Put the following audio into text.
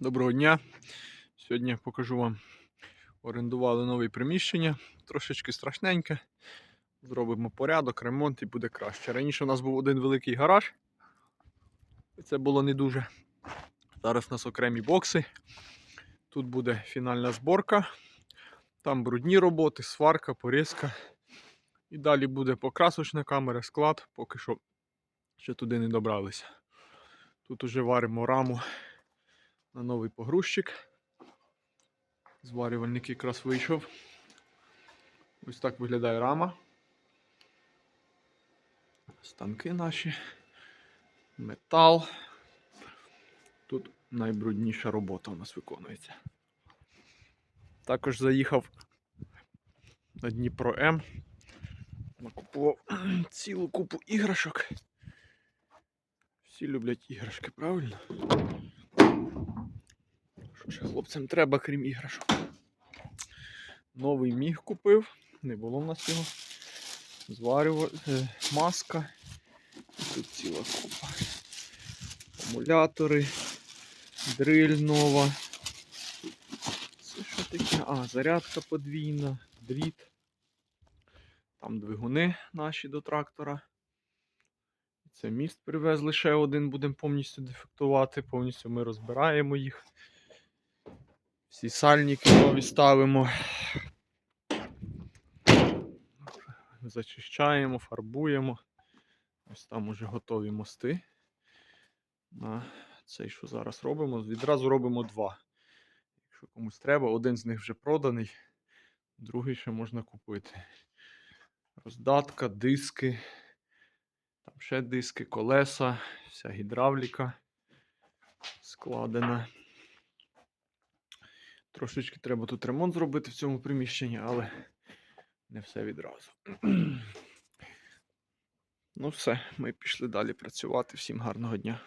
Доброго дня. Сьогодні покажу вам. Орендували нове приміщення, трошечки страшненьке. Зробимо порядок, ремонт і буде краще. Раніше у нас був один великий гараж. Це було не дуже. Зараз у нас окремі бокси. Тут буде фінальна зборка. Там брудні роботи, сварка, порізка. І далі буде покрасочна камера, склад, поки що ще туди не добралися. Тут уже варимо раму на новий погрузчик. Зварювальник якраз вийшов. Ось так виглядає рама. Станки наші. Метал. Тут найбрудніша робота у нас виконується. Також заїхав на Дніпро М. Накупував цілу купу іграшок. Всі люблять іграшки, правильно? Що хлопцям треба, крім іграшок? Новий міг купив, не було в нас його. Зварював е, маска. Тут ціла купа. Акумулятори, дриль нова. Це що таке? А, зарядка подвійна, дріт. Там двигуни наші до трактора. Це міст привезли ще один, будемо повністю дефектувати, повністю ми розбираємо їх. Всі сальники нові ставимо. Зачищаємо, фарбуємо. Ось там уже готові мости. На цей, що зараз робимо, відразу робимо два. Якщо комусь треба, один з них вже проданий, другий ще можна купити. Роздатка, диски. Там ще диски, колеса, вся гідравліка складена. Трошечки треба тут ремонт зробити в цьому приміщенні, але не все відразу. Ну все, ми пішли далі працювати. Всім гарного дня.